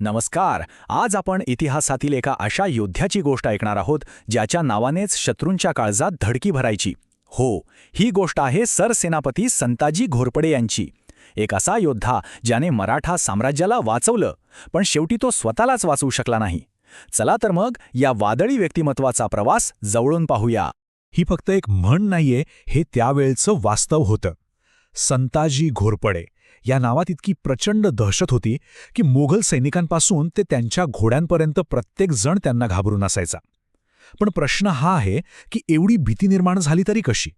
नमस्कार. आज आपण इतिहासातील एका अशा योद्ध्याची गोष्ट ऐकणार आहोत ज्याच्या नावानेच शत्रूंच्या काळजात धडकी भरायची. हो ही गोष्ट आहे सरसेनापती संताजी घोरपडे यांची. एक असा योद्धा ज्याने मराठा साम्राज्याला वाचवलं पण शेवटी तो स्वतःलाच वाचवू शकला नाही. चला तर मग या वादळी व्यक्तिमत्वाचा प्रवास जवळून पाहूया. ही फक्त एक म्हण नाहीये हे त्यावेळचं वास्तव होतं. संताजी घोरपडे. या नावात इतकी प्रचंड दहशत होती की मोघल सैनिकांपासून ते त्यांच्या घोड्यांपर्यंत प्रत्येकजण त्यांना घाबरून असायचा. पण प्रश्न हा आहे की एवढी भीती निर्माण झाली तरी कशी?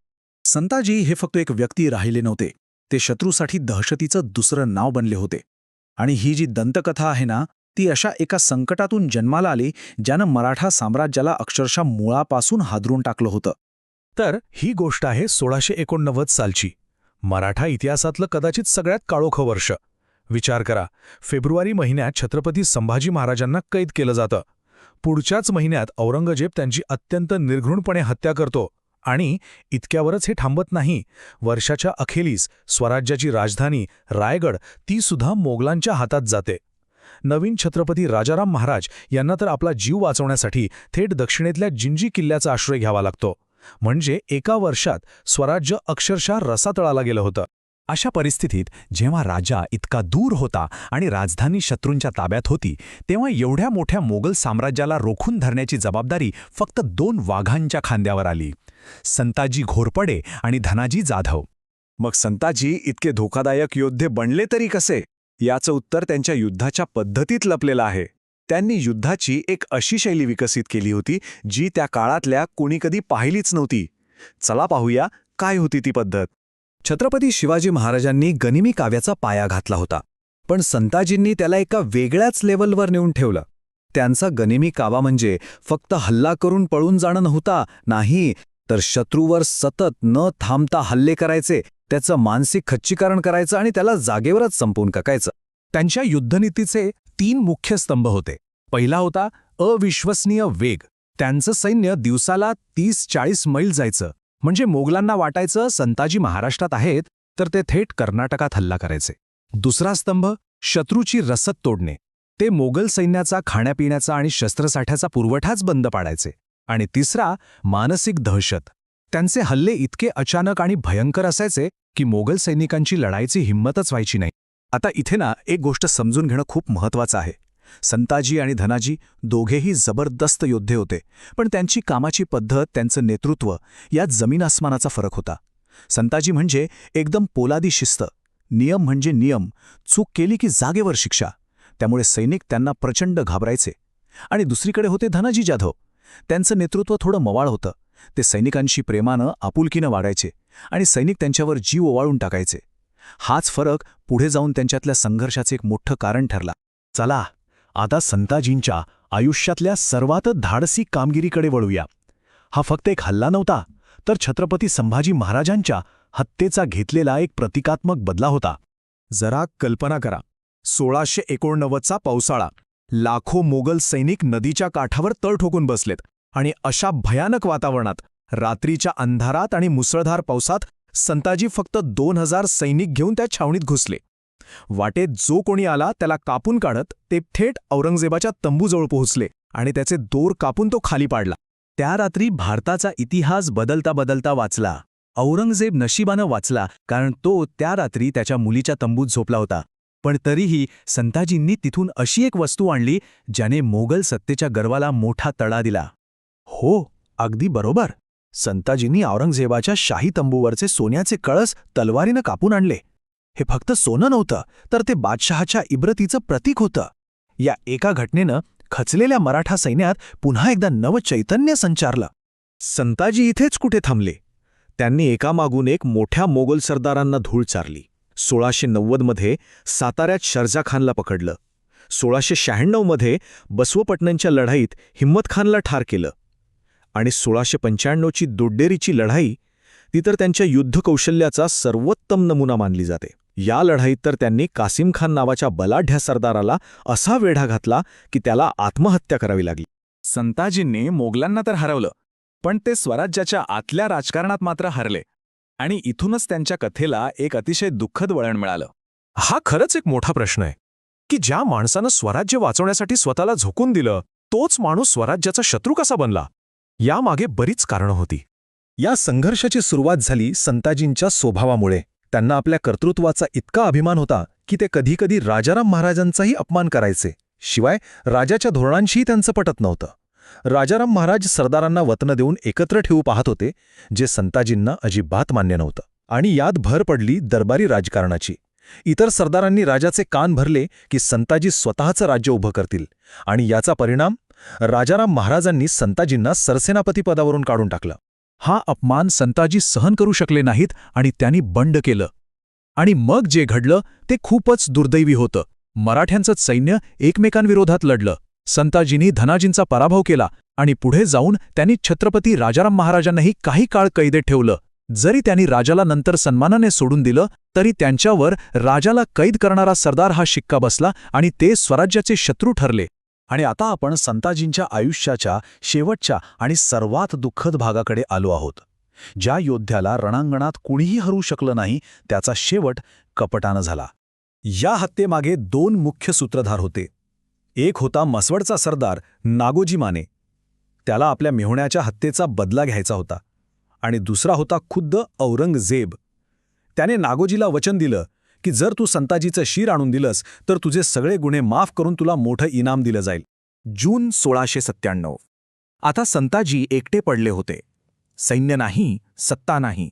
संताजी हे फक्त एक व्यक्ती राहिले नव्हते. ते शत्रूसाठी दहशतीचं दुसरं नाव बनले होते. आणि ही जी दंतकथा आहे ना ती अशा एका संकटातून जन्माला आली ज्यानं मराठा साम्राज्याला अक्षरशः मुळापासून हादरून टाकलं होतं. तर ही गोष्ट आहे सोळाशे एकोणनव्वद सालची. मराठा इतिहासातलं कदाचित सगळ्यात काळोखं वर्ष. विचार करा फेब्रुवारी महिन्यात छत्रपती संभाजी महाराजांना कैद केलं जातं. पुढच्याच महिन्यात औरंगजेब त्यांची अत्यंत निर्घृणपणे हत्या करतो आणि इतक्यावरच हे थांबत नाही. वर्षाच्या अखेरीस स्वराज्याची राजधानी रायगड ती सुद्धा मोगलांच्या हातात जाते. नवीन छत्रपती राजाराम महाराज यांना तर आपला जीव वाचवण्यासाठी थेट दक्षिणेतल्या जिंजी किल्ल्याचा आश्रय घ्यावा लागतो. म्हणजे एका वर्षात स्वराज्य अक्षरशः रसातळाला गेलं होतं. अशा परिस्थितीत जेव्हा राजा इतका दूर होता आणि राजधानी शत्रूंच्या ताब्यात होती तेव्हा एवढ्या मोठ्या मोगल साम्राज्याला रोखून धरण्याची जबाबदारी फक्त दोन वाघांच्या खांद्यावर आली. संताजी घोरपडे आणि धनाजी जाधव. मग संताजी इतके धोकादायक योद्धे बनले तरी कसे? याचं उत्तर त्यांच्या युद्धाच्या पद्धतीत लपलेलं आहे. त्यांनी युद्धाची एक अशी शैली विकसित केली होती जी त्या काळातल्या कोणी कधी पाहिलीच नव्हती. चला पाहूया काय होती ती पद्धत. छत्रपती शिवाजी महाराजांनी गनिमी काव्याचा पाया घातला होता पण संताजींनी त्याला एका वेगळ्याच लेवलवर नेऊन ठेवलं. त्यांचा गनिमी कावा म्हणजे फक्त हल्ला करून पळून जाणं नव्हता नाही तर शत्रूवर सतत न थांबता हल्ले करायचे त्याचं मानसिक खच्चीकरण करायचं आणि त्याला जागेवरच संपवून टाकायचं त्यांच्या युद्धनीतीचे तीन मुख्य स्तंभ होते. पहिला होता अविश्वसनीय वेग. त्यांचं सैन्य दिवसाला तीस चाळीस मैल जायचं. म्हणजे मोगलांना वाटायचं संताजी महाराष्ट्रात आहेत तर ते थेट कर्नाटकात हल्ला करायचे. दुसरा स्तंभ शत्रूची रसद तोडणे. ते मोगल सैन्याचा खाण्यापिण्याचा आणि शस्त्रसाठ्याचा पुरवठाच बंद पाडायचे. आणि तिसरा मानसिक दहशत. त्यांचे हल्ले इतके अचानक आणि भयंकर असायचे की मोगल सैनिकांची लढाईची हिंमतच व्हायची नाही. आता इथे ना एक गोष्ट समजून घेणं खूप महत्वाचं आहे. संताजी आणि धनाजी दोघेही जबरदस्त योद्धे होते पण त्यांची कामाची पद्धत त्यांचं नेतृत्व यात जमीन आसमानाचा फरक होता. संताजी म्हणजे एकदम पोलादी शिस्त. नियम म्हणजे नियम चूक केली की जागेवर शिक्षा. त्यामुळे सैनिक त्यांना प्रचंड घाबरायचे. आणि दुसरीकडे होते धनाजी जाधव. त्यांचं नेतृत्व थोडं मवाळ होतं. ते सैनिकांशी प्रेमानं आपुलकीनं वाढायचे आणि सैनिक त्यांच्यावर जीव ओवाळून टाकायचे. हाच फरक पुढे जाऊन त्यांच्यातल्या संघर्षाचे एक मोठं कारण ठरला. चला आता संताजींच्या आयुष्यातल्या सर्वात धाडसी कामगिरीकडे वळूया. हा फक्त एक हल्ला नव्हता तर छत्रपती संभाजी महाराजांच्या हत्येचा घेतलेला एक प्रतिकात्मक बदला होता. जरा कल्पना करा. सोळाशे एकोणनव्वदचा पावसाळा. लाखो मोगल सैनिक नदीच्या काठावर तळ ठोकून बसलेत आणि अशा भयानक वातावरणात रात्रीच्या अंधारात आणि मुसळधार पावसात संताजी फक्त दोन हजार सैनिक घेऊन त्या छावणीत घुसले. वाटेत जो कोणी आला त्याला कापून काढत ते थेट औरंगजेबाच्या तंबूजवळ पोहोचले आणि त्याचे दोर कापून तो खाली पाडला. त्या रात्री भारताचा इतिहास बदलता बदलता वाचला. औरंगजेब नशिबानं वाचला कारण तो त्या रात्री त्याच्या मुलीच्या तंबूत झोपला होता. पण तरीही संताजींनी तिथून अशी एक वस्तू आणली ज्याने मोगल सत्तेच्या गर्वाला मोठा तडा दिला. हो अगदी बरोबर. संताजींनी औरंगजेबाच्या शाही तंबूवरचे सोन्याचे कळस तलवारीनं कापून आणले. हे फक्त सोनं नव्हतं तर ते बादशहाच्या इब्रतीचं प्रतीक होतं. या एका घटनेनं खचलेल्या मराठा सैन्यात पुन्हा एकदा नवचैतन्य संचारलं. संताजी इथेच कुठे थांबले? त्यांनी एकामागून एक मोठ्या मोगल सरदारांना धूळ चारली. सोळाशे नव्वदमध्ये साताऱ्यात शर्जाखानला पकडलं. सोळाशे शहाण्णवमध्ये बसवपटणंच्या लढाईत हिम्मतखानला ठार केलं. आणि सोळाशे पंच्याण्णवची दोड्डेरीची लढाई ती तर त्यांच्या युद्धकौशल्याचा सर्वोत्तम नमुना मानली जाते. या लढाईत तर त्यांनी कासिम खान नावाच्या बलाढ्या सरदाराला असा वेढा घातला की त्याला आत्महत्या करावी लागली. संताजींनी मोगलांना तर हरवलं पण ते स्वराज्याच्या आतल्या राजकारणात मात्र हरले आणि इथूनच त्यांच्या कथेला एक अतिशय दुःखद वळण मिळालं. हा खरंच एक मोठा प्रश्न आहे की ज्या माणसानं स्वराज्य वाचवण्यासाठी स्वतःला झोकून दिलं तोच माणूस स्वराज्याचा शत्रू कसा बनला? यामागे बरीच कारणं होती. या संघर्षाची सुरुवात झाली संताजींच्या स्वभावामुळे. त्यांना आपल्या कर्तृत्वाचा इतका अभिमान होता की ते कधीकधी राजाराम महाराजांचाही अपमान करायचे. शिवाय राजाच्या धोरणांशीही त्यांचं पटत नव्हतं. राजाराम महाराज सरदारांना वतनं देऊन एकत्र ठेवू पाहत होते जे संताजींना अजिबात मान्य नव्हतं. आणि यात भर पडली दरबारी राजकारणाची. इतर सरदारांनी राजाचे कान भरले की संताजी स्वतःचं राज्य उभं करतील. आणि याचा परिणाम राजाराम महाराजांनी संताजींना सरसेनापती पदावरून काढून टाकलं. हा अपमान संताजी सहन करू शकले नाहीत आणि त्यांनी बंड केलं. आणि मग जे घडलं ते खूपच दुर्दैवी होतं. मराठ्यांचं सैन्य एकमेकांविरोधात लढलं. संताजींनी धनाजींचा पराभव केला आणि पुढे जाऊन त्यांनी छत्रपती राजाराम महाराजांनाही काही काळ कैदेत ठेवलं. जरी त्यांनी राजाला नंतर सन्मानाने सोडून दिलं तरी त्यांच्यावर राजाला कैद करणारा सरदार हा शिक्का बसला आणि ते स्वराज्याचे शत्रू ठरले. आणि आता आपण संताजींच्या आयुष्याच्या शेवटच्या आणि सर्वात दुःखद भागाकडे आलो आहोत. ज्या योद्ध्याला रणांगणात कुणीही हरू शकलं नाही त्याचा शेवट कपटानं झाला. या हत्येमागे दोन मुख्य सूत्रधार होते. एक होता मसवडचा सरदार नागोजी माने. त्याला आपल्या मेहुण्याच्या हत्येचा बदला घ्यायचा होता. आणि दुसरा होता खुद्द औरंगजेब. त्याने नागोजीला वचन दिलं की जर तू संताजीचं शीर आणून दिलंस तर तुझे सगळे गुन्हे माफ करून तुला मोठं इनाम दिलं जाईल. जून सोळाशे सत्त्याण्णव. आता संताजी एकटे पडले होते. सैन्य नाही सत्ता नाही.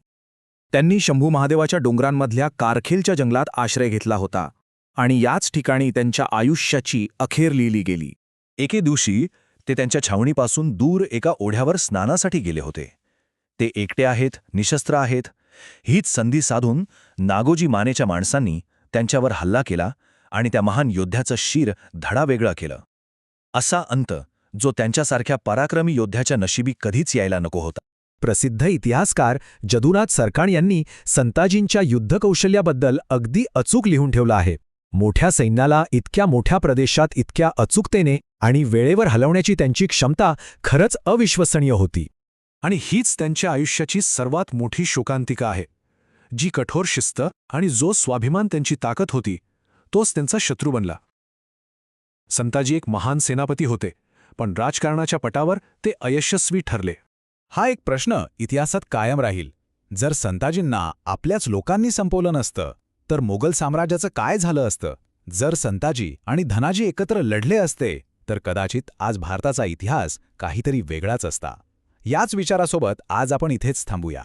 त्यांनी शंभू महादेवाच्या डोंगरांमधल्या कारखेलच्या जंगलात आश्रय घेतला होता आणि याच ठिकाणी त्यांच्या आयुष्याची अखेर लिहिली गेली. एके दिवशी ते त्यांच्या छावणीपासून दूर एका ओढ्यावर स्नानासाठी गेले होते. ते एकटे आहेत निशस्त्र आहेत हीच संधी साधून नागोजी मानेच्या माणसांनी त्यांच्यावर हल्ला केला आणि त्या महान योद्ध्याचं शिर धडावेगळं केलं. असा अंत जो त्यांच्यासारख्या पराक्रमी योद्ध्याच्या नशिबी कधीच यायला नको होता. प्रसिद्ध इतिहासकार जदुनाथ सरकाण यांनी संताजींच्या युद्धकौशल्याबद्दल अगदी अचूक लिहून ठेवलं आहे. मोठ्या सैन्याला इतक्या मोठ्या प्रदेशात इतक्या अचूकतेने आणि वेळेवर हलवण्याची त्यांची क्षमता खरंच अविश्वसनीय होती. आणि हीच त्यांच्या आयुष्याची सर्वात मोठी शोकांतिका आहे. जी कठोर शिस्त आणि जो स्वाभिमान त्यांची ताकद होती तोच त्यांचा शत्रू बनला. संताजी एक महान सेनापती होते पण राजकारणाच्या पटावर ते अयशस्वी ठरले. हा एक प्रश्न इतिहासात कायम राहील. जर संताजींना आपल्याच लोकांनी संपवलं नसतं तर मोगल साम्राज्याचं काय झालं असतं? जर संताजी आणि धनाजी एकत्र लढले असते तर कदाचित आज भारताचा इतिहास काहीतरी वेगळाच असता. याच विचारासोबत आज आपण इथेच थांबूया.